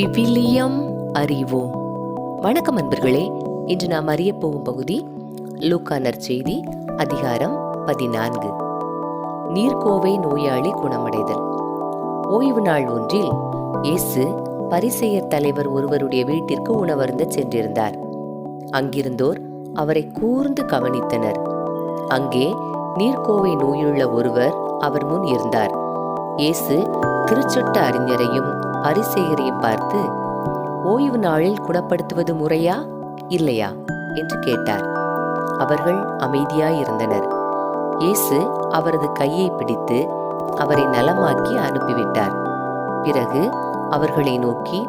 விவிலியம் அறிவோம். வணக்கம் அன்பர்களே இன்று நாம் அறிய போகும் பகுதி லூக்கானர் செய்தி அதிகாரம் பதினான்கு. நீர்க்கோவை நோயாளி குணமடைதல். ஓய்வு நாள் ஒன்றில் இயேசு பரிசெயர் தலைவர் ஒருவருடைய வீட்டிற்கு உணவருந்த சென்றிருந்தார். அங்கிருந்தோர் அவரை கூர்ந்து கவனித்தனர். அங்கே நீர்க்கோவை நோயுள்ள ஒருவர் அவர் முன் இருந்தார். இயேசு திருச்சட்ட அறிஞரையும் பரிசெயரையும் பார்த்து ஓய்வு நாளில் குணப்படுத்துவது முறையா இல்லையா? என்று கேட்டார். அவர்கள் அமைதியாயிருந்தனர். இயேசு அவரது கையை பிடித்து அவரை நலமாக்கி அனுப்பிவிட்டார். பிறகு அவர்களை நோக்கி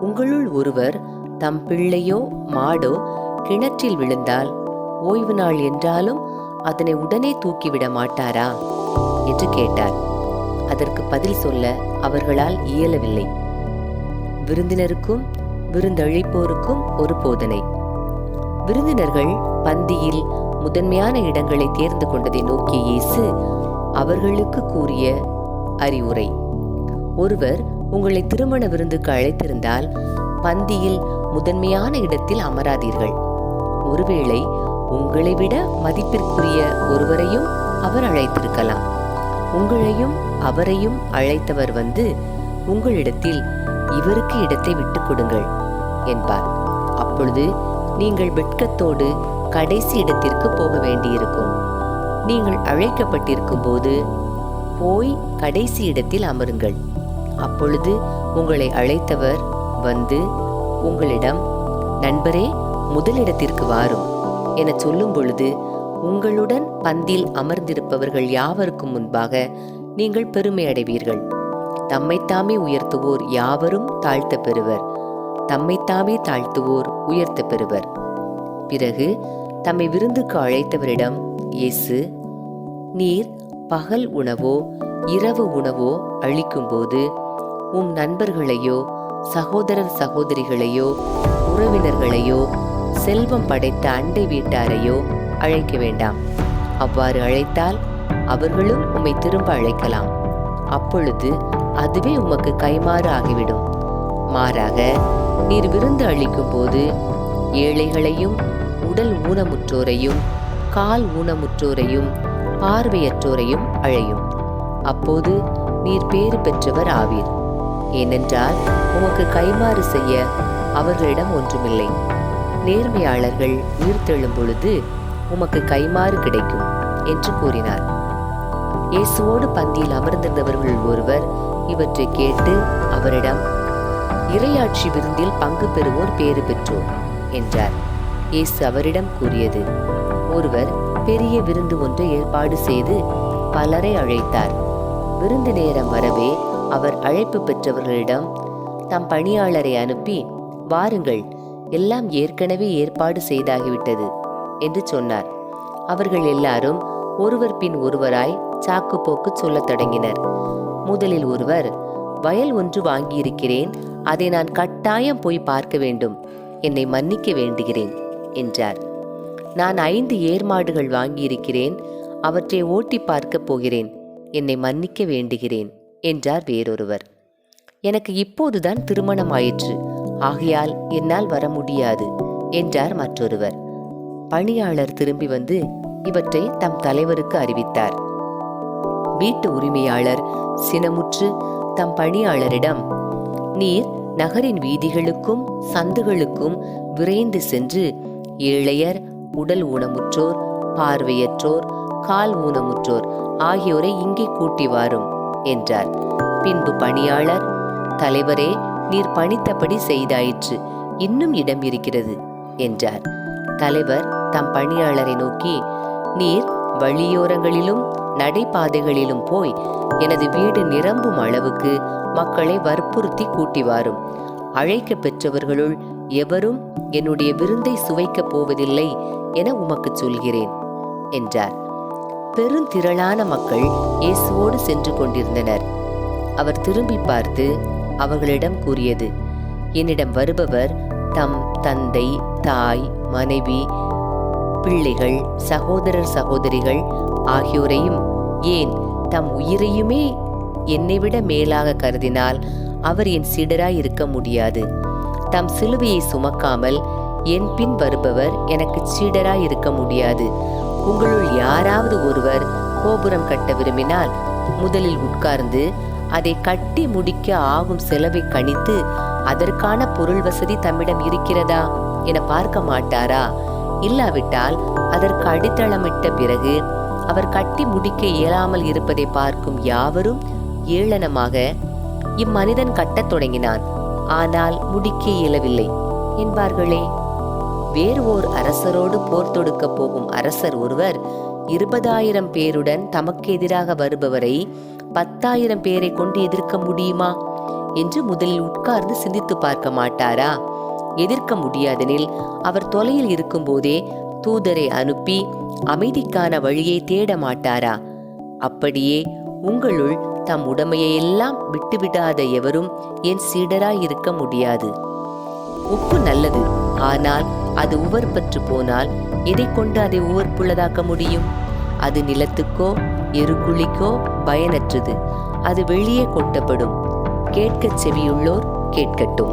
உங்களுள் ஒருவர் தம் பிள்ளையோ மாடோ கிணற்றில் விழுந்தால் ஓய்வு நாள் என்றாலும் அதனை உடனே தூக்கிவிட மாட்டாரா? என்று கேட்டார். அதற்கு பதில் சொல்ல அவர்களால் இயலவில்லை. விருந்தினருக்கும் விருந்தழிப்போருக்கும் ஒரு போதனை. விருந்தினர்கள் பந்தியில் முதன்மையான இடங்களை தேர்ந்து கொண்டதை நோக்கி இயேசு அவர்களுக்கு கூறிய அறிவுரை. ஒருவர் உங்களை திருமண விருந்துக்கு அழைத்திருந்தால் பந்தியில் முதன்மையான இடத்தில் அமராதீர்கள். ஒருவேளை உங்களை விட மதிப்பிற்குரிய ஒருவரையும் அவர் அழைத்திருக்கலாம். உங்களையும் அவரையும் அழைத்தவர் வந்து உங்களிடத்தில் இவருக்கு இடத்தை விட்டுக் கொடுங்கள் என்பார். அப்பொழுது நீங்கள் வெட்கத்தோடு கடைசி இடத்திற்கு போக வேண்டியிருக்கும். நீங்கள் அழைக்கப்பட்டிருக்கும் போது போய் கடைசி இடத்தில் அமருங்கள். அப்பொழுது உங்களை அழைத்தவர் வந்து உங்களிடம் நண்பரே முதலிடத்திற்கு வாரும் என சொல்லும் பொழுது உங்களுடன் பந்தில் அமர்ந்திருப்பவர்கள் யாவருக்கும் முன்பாக நீங்கள் பெருமை அடைவீர்கள் தம்மைத்தாமே உயர்த்துவோர் யாவரும் தாழ்த்த பெறுவர். தம்மைத்தாமே தாழ்த்துவோர் உயர்த்த பெறுவர். பிறகு தம்மை விருந்துக்கு அழைத்தவரிடம் இயேசு நீர் பகல் உணவோ இரவு உணவோ அளிக்கும்போது உம் நண்பர்களையோ சகோதரர் சகோதரிகளையோ உறவினர்களையோ செல்வம் படைத்த அண்டை வீட்டாரையோ அழைக்க வேண்டாம். அவ்வாறு அழைத்தால் அவர்களும் உம்மை திரும்ப அழைக்கலாம். அப்பொழுது அதுவே உமக்கு கைமாறு ஆகிவிடும். மாறாக நீர் விருந்து அளிக்கும் போது ஏழைகளையும் உடல் ஊனமுற்றோரையும் கால் ஊனமுற்றோரையும் பார்வையற்றோரையும் அழையும். அப்போது நீர் பேறு பெற்றவர் ஆவீர். ஏனென்றால் உமக்கு கைமாறு செய்ய அவர்களிடம் ஒன்றுமில்லை. நேர்மையாளர்கள் உயிர்த்தெழும் பொழுது உமக்கு கைமாறு கிடைக்கும். என்று கூறினார். இயேசுவோடு பந்தியில் அமர்ந்திருந்தவர்கள் ஒருவர் இவற்றை கேட்டு அவரிடம் இறையாட்சி விருந்தில் பங்கு பெறுவோர் பேறு பெற்றோர் என்றார். இயேசு அவரிடம் கூறியது ஒருவர் பெரிய விருந்து ஒன்றை ஏற்பாடு செய்து பலரை அழைத்தார். விருந்து நேரம் வரவே அவர் அழைப்பு பெற்றவர்களிடம் தம் பணியாளரை அனுப்பி வாருங்கள் எல்லாம் ஏற்கனவே ஏற்பாடு செய்தாகிவிட்டது என்று சொன்னார். அவர்கள் எல்லாரும் ஒருவர் பின் ஒருவராய் சாக்கு போக்கு சொல்லத் தொடங்கினர். முதலில் ஒருவர் வயல் ஒன்று வாங்கியிருக்கிறேன் அதை நான் கட்டாயம் போய் பார்க்க வேண்டும் என்னை மன்னிக்க வேண்டுகிறேன் என்றார். நான் ஐந்து ஏர்மாடுகள் வாங்கியிருக்கிறேன் அவற்றை ஓட்டி பார்க்கப் போகிறேன் என்னை மன்னிக்க வேண்டுகிறேன் என்றார் வேறொருவர். எனக்கு இப்போதுதான் திருமணம் ஆயிற்று ஆகையால் என்னால் வர முடியாது என்றார் மற்றொருவர். பணியாளர் திரும்பி வந்து இவற்றை தம் தலைவருக்கு அறிவித்தார். வீட்டு உரிமையாளர் சினமுற்று தம் பணியாளரிடம் நீர் நகரின் வீதிகளுக்கும் சந்துகளுக்கும் விரைந்து சென்று ஏழையர் உடல் ஊனமுற்றோர் பார்வையற்றோர் கால் ஊனமுற்றோர் ஆகியோரை இங்கே கூட்டி வாரும் என்றார். பின்பு பணியாளர் தலைவரே நீர் பணித்தபடி செய்தாயிற்று இன்னும் இடம் இருக்கிறது என்றார். தலைவர் தம் பணியாளரை நோக்கி நீர் வழியோரங்களிலும் நடைபாதைகளிலும் போய் எனது வீடு நிரம்பும் அளவுக்கு மக்களை வற்புறுத்தி கூட்டி வாரும். அழைக்க பெற்றவர்களுள் எவரும் என்னுடைய விருந்தை சுவைக்கப் போவதில்லை என உமக்கு சொல்கிறேன் என்றார். பெருந்திரளான மக்கள் இயேசுவோடு சென்று கொண்டிருந்தனர். அவர் திரும்பி பார்த்து அவர்களிடம் கூறியது என்னிடம் வருபவர் தம் தந்தை தாய் மனைவி பிள்ளைகள் சகோதரர் சகோதரிகள் ஆகியோரையும் ஏன் தம் உயிரையுமே என்னை விட மேலாக கருதினால் அவர் என் சீடராய் இருக்க முடியாது. தம் சிலுவையை சுமக்காமல் என் பின் வருபவர் எனக்கு சீடராய் இருக்க முடியாது. உங்களுள் யாராவது ஒருவர் கோபுரம் கட்ட விரும்பினால் முதலில் உட்கார்ந்து அதை கட்டி முடிக்க ஆகும் செலவை கணித்து அதற்கான பொருள் வசதி தம்மிடம் இருக்கிறதா என பார்க்க மாட்டாரா? இல்லாவிட்டால் அதற்கு அடித்தளமிட்ட பிறகு அவர் கட்டி முடிக்க இயலாமல் இருப்பதை பார்க்கும் யாவரும் ஏளனமாக இம்மனிதன் கட்டத் தொடங்கினான் ஆனால் முடிக்க இயலவில்லை என்பார்களே. வேறு ஓர் அரசரோடு போர் தொடுக்க போகும் அரசர் ஒருவர் இருபதாயிரம் பேருடன் தமக்கு எதிராக வருபவரை பத்தாயிரம் பேரை கொண்டு எதிர்க்க முடியுமா? என்று முதலில் உட்கார்ந்து சிந்தித்து பார்க்க மாட்டாரா? எதிர்க்க முடியாதெனில் அவர் தொலையில் இருக்கும்போதே தூதரை அனுப்பி அமைதிக்கான வழியை தேட மாட்டாரா? அப்படியே உங்களுள் தம் உடமையை எல்லாம் விட்டுவிடாத எவரும் என் சீடராய் இருக்க முடியாது. உப்பு நல்லது ஆனால் அது உவர்பற்று போனால் எதை கொண்டு அதை உவர்ப்புள்ளதாக்க முடியும்? அது நிலத்துக்கோ எருக்குழிக்கோ பயனற்றது. அது வெளியே கொட்டப்படும். கேட்கச் செவியுள்ளோர் கேட்கட்டும்.